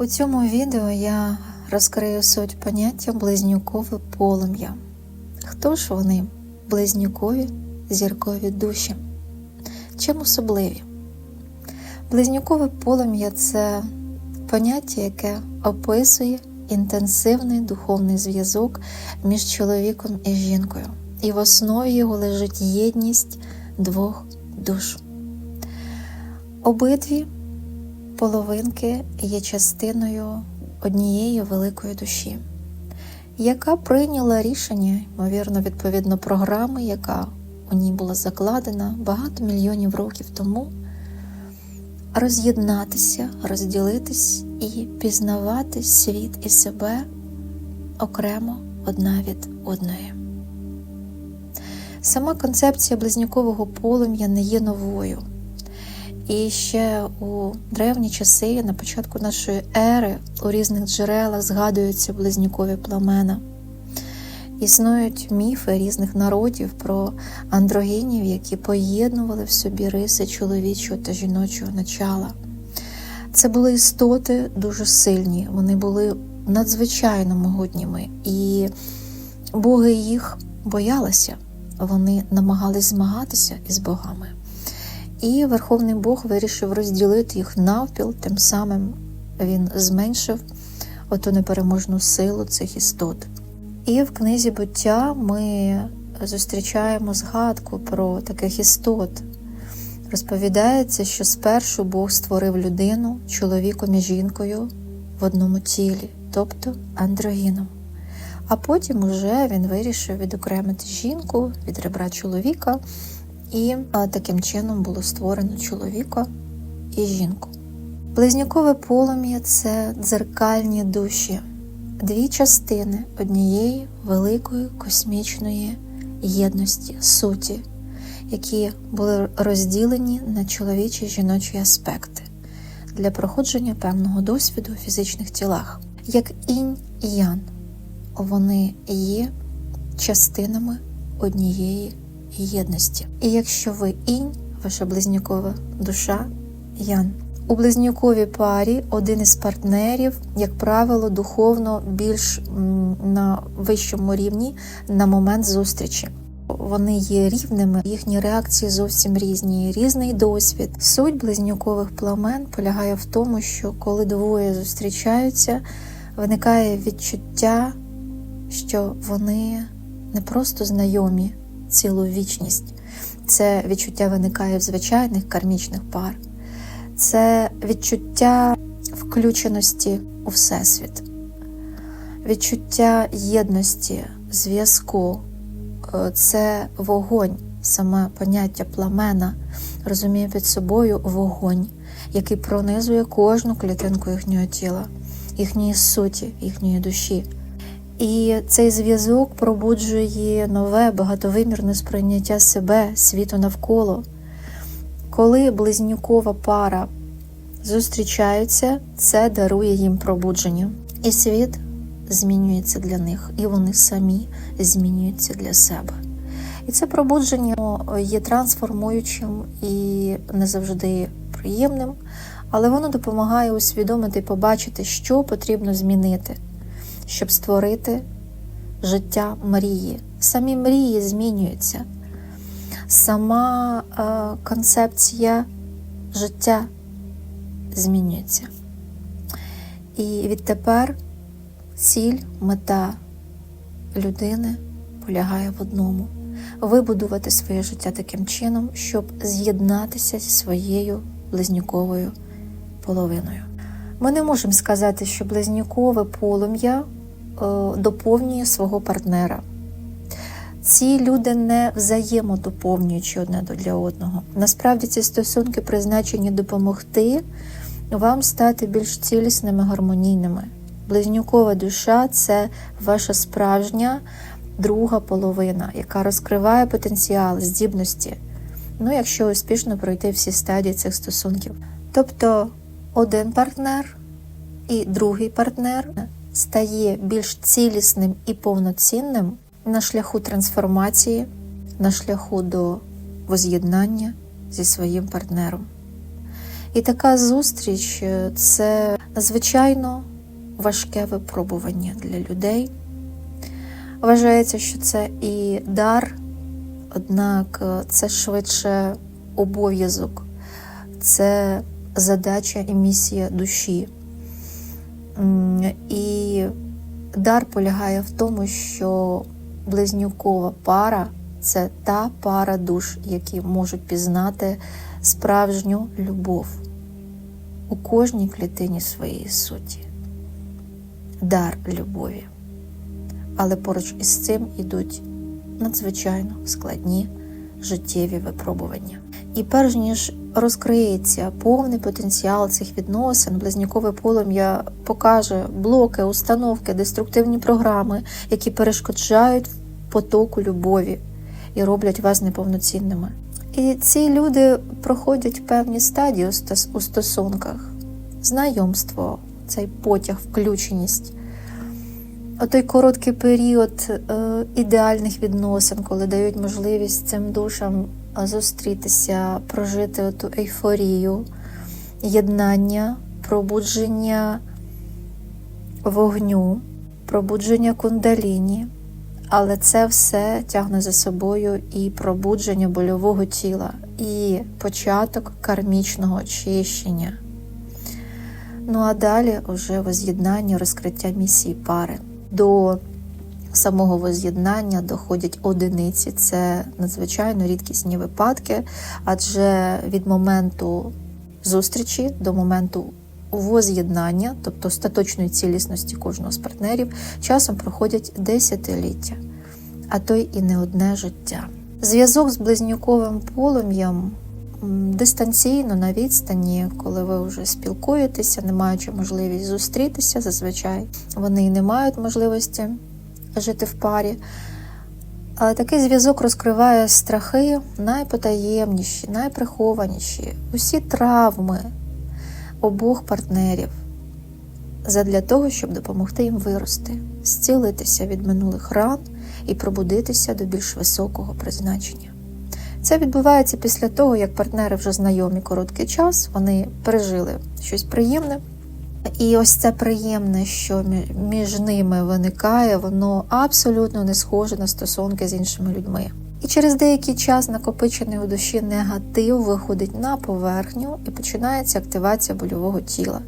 У цьому відео я розкрию суть поняття близнюкове полум'я. Хто ж вони, близнюкові зіркові душі? Чим особливі? Близнюкове полум'я це поняття, яке описує інтенсивний духовний зв'язок між чоловіком і жінкою, і в основі його лежить єдність двох душ. Обидві половинки є частиною однієї великої душі, яка прийняла рішення, ймовірно, відповідно програми, яка у ній була закладена багато мільйонів років тому, роз'єднатися, розділитись і пізнавати світ і себе окремо одна від одної. Сама концепція близнюкового полум'я не є новою. І ще у древні часи, на початку нашої ери, у різних джерелах згадуються близнюкові пламена. Існують міфи різних народів про андрогінів, які поєднували в собі риси чоловічого та жіночого начала. Це були істоти дуже сильні, вони були надзвичайно могутніми, і боги їх боялися, вони намагались змагатися із богами. І Верховний Бог вирішив розділити їх навпіл, тим самим він зменшив оту непереможну силу цих істот. І в книзі буття ми зустрічаємо згадку про таких істот. Розповідається, що спершу Бог створив людину чоловіком і жінкою в одному тілі, тобто андрогіном. А потім уже він вирішив відокремити жінку від ребра чоловіка, і таким чином було створено чоловіка і жінку. Близнюкове полум'я це дзеркальні душі, дві частини однієї великої космічної єдності, суті, які були розділені на чоловічі і жіночі аспекти для проходження певного досвіду у фізичних тілах, як інь і ян. Вони є частинами однієї єдності. І якщо ви інь, ваша близнюкова душа ян. У близнюковій парі один із партнерів, як правило, духовно більш на вищому рівні на момент зустрічі. Вони є рівними, їхні реакції зовсім різні, різний досвід. Суть близнюкових пламен полягає в тому, що коли двоє зустрічаються, виникає відчуття, що вони не просто знайомі цілу вічність. Це відчуття виникає в звичайних кармічних пар, це відчуття включеності у Всесвіт, відчуття єдності, зв'язку, це вогонь, саме поняття пламена, розуміє під собою вогонь, який пронизує кожну клітинку їхнього тіла, їхньої суті, їхньої душі. І цей зв'язок пробуджує нове багатовимірне сприйняття себе, світу навколо. Коли близнюкова пара зустрічаються, це дарує їм пробудження. І світ змінюється для них, і вони самі змінюються для себе. І це пробудження є трансформуючим і не завжди приємним, але воно допомагає усвідомити і побачити, що потрібно змінити щоб створити життя мрії. Самі мрії змінюються, сама е, концепція життя змінюється. І відтепер ціль, мета людини полягає в одному вибудувати своє життя таким чином, щоб з'єднатися зі своєю близнюковою половиною. Ми не можемо сказати, що близнюкове полум'я доповнює свого партнера. Ці люди не взаємодоповнюючи одне для одного. Насправді ці стосунки призначені допомогти вам стати більш цілісними, гармонійними. Близнюкова душа це ваша справжня друга половина, яка розкриває потенціал, здібності. Ну, якщо успішно пройти всі стадії цих стосунків. Тобто один партнер і другий партнер стає більш цілісним і повноцінним на шляху трансформації, на шляху до воз'єднання зі своїм партнером. І така зустріч е, це надзвичайно важке випробування для людей. Вважається, що це і дар, однак е, це швидше обов'язок, це задача і місія душі. І дар полягає в тому, що близнюкова пара це та пара душ, які можуть пізнати справжню любов у кожній клітині своєї суті. Дар любові. Але поруч із цим ідуть надзвичайно складні життєві випробування. І перш ніж розкриється повний потенціал цих відносин, близнюкове полум'я покаже блоки, установки, деструктивні програми, які перешкоджають потоку любові і роблять вас неповноцінними. І ці люди проходять певні стадії у стосунках: знайомство, цей потяг, включеність. Отой короткий період е, ідеальних відносин, коли дають можливість цим душам зустрітися, прожити оту ейфорію, єднання, пробудження вогню, пробудження кундаліні. Але це все тягне за собою і пробудження больового тіла, і початок кармічного очищення. Ну а далі вже воз'єднання, розкриття місії пари. До самого воз'єднання доходять одиниці. Це надзвичайно рідкісні випадки, адже від моменту зустрічі до моменту воз'єднання, тобто остаточної цілісності кожного з партнерів, часом проходять десятиліття, а то й і не одне життя. Зв'язок з близнюковим полум'ям дистанційно на відстані, коли ви вже спілкуєтеся, не маючи можливість зустрітися, зазвичай вони не мають можливості жити в парі. Але такий зв'язок розкриває страхи найпотаємніші, найприхованіші, усі травми обох партнерів задля того, щоб допомогти їм вирости, зцілитися від минулих ран і пробудитися до більш високого призначення. Це відбувається після того, як партнери вже знайомі короткий час, вони пережили щось приємне. І ось це приємне, що між ними виникає, воно абсолютно не схоже на стосунки з іншими людьми. І через деякий час накопичений у душі негатив виходить на поверхню і починається активація больового тіла.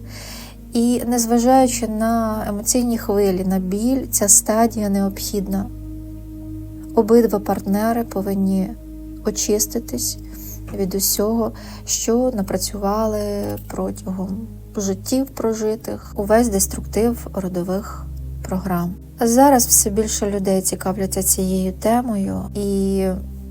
І незважаючи на емоційні хвилі, на біль, ця стадія необхідна. Обидва партнери повинні очиститись від усього, що напрацювали протягом життів прожитих, увесь деструктив родових програм. Зараз все більше людей цікавляться цією темою, і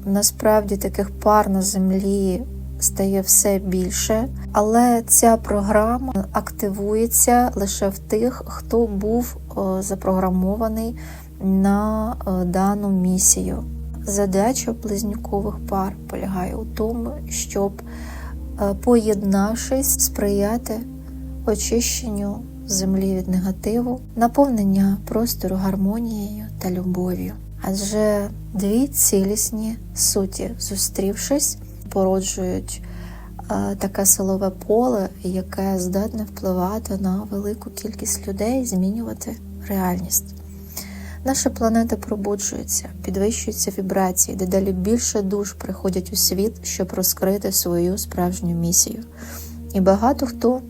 насправді таких пар на землі стає все більше, але ця програма активується лише в тих, хто був запрограмований на е, дану місію. Задача близнюкових пар полягає у тому, щоб, е, поєднавшись, сприяти очищенню землі від негативу, наповнення простору гармонією та любов'ю. Адже дві цілісні суті, зустрівшись, породжують е, таке силове поле, яке здатне впливати на велику кількість людей, змінювати реальність. Наша планета пробуджується, підвищуються вібрації, дедалі більше душ приходять у світ, щоб розкрити свою справжню місію. І багато хто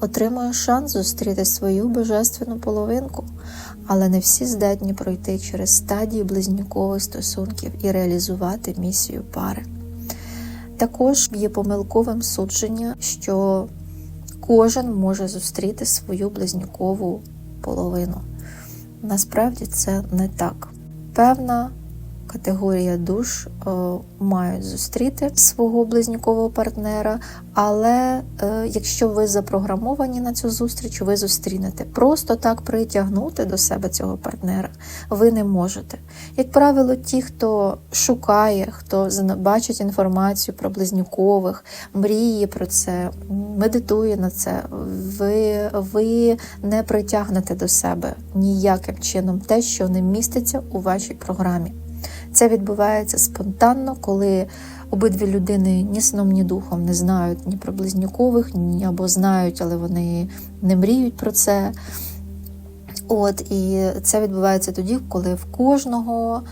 отримує шанс зустріти свою божественну половинку, але не всі здатні пройти через стадії близнюкових стосунків і реалізувати місію пари. Також є помилковим судження, що кожен може зустріти свою близнюкову половину. Насправді це не так. Певна категорія душ е, мають зустріти свого близнюкового партнера, але е, якщо ви запрограмовані на цю зустріч, ви зустрінете. Просто так притягнути до себе цього партнера ви не можете. Як правило, ті, хто шукає, хто бачить інформацію про близнюкових, мріє про це, медитує на це, ви, ви не притягнете до себе ніяким чином те, що не міститься у вашій програмі. Це відбувається спонтанно, коли обидві людини ні сном, ні духом не знають ні про близнюкових, ні або знають, але вони не мріють про це. От, і це відбувається тоді, коли в кожного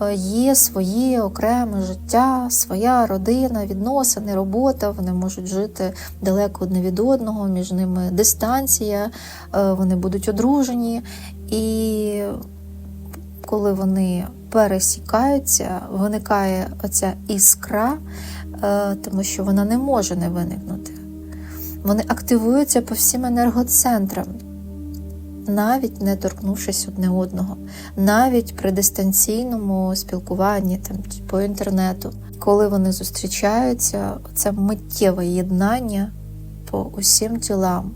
е, є своє окреме життя, своя родина, відносини, робота. Вони можуть жити далеко одне від одного, між ними дистанція, е, вони будуть одружені. І коли вони пересікаються, виникає оця іскра, е, тому що вона не може не виникнути. Вони активуються по всім енергоцентрам, навіть не торкнувшись одне одного, навіть при дистанційному спілкуванні там, по інтернету. Коли вони зустрічаються, це миттєве єднання по усім тілам,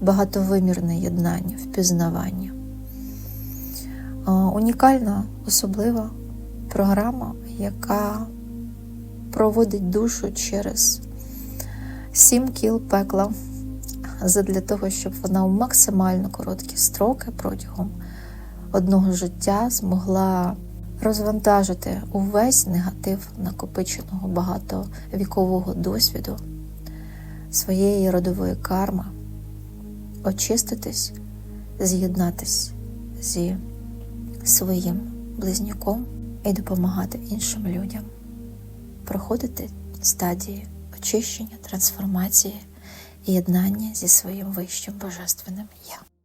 багатовимірне єднання, впізнавання. Унікальна, особлива програма, яка проводить душу через сім кіл пекла задля того, щоб вона у максимально короткі строки протягом одного життя змогла розвантажити увесь негатив накопиченого багатовікового досвіду своєї родової карми, очиститись, з'єднатись зі своїм близнюком і допомагати іншим людям проходити стадії очищення, трансформації єднання зі своїм вищим божественним я.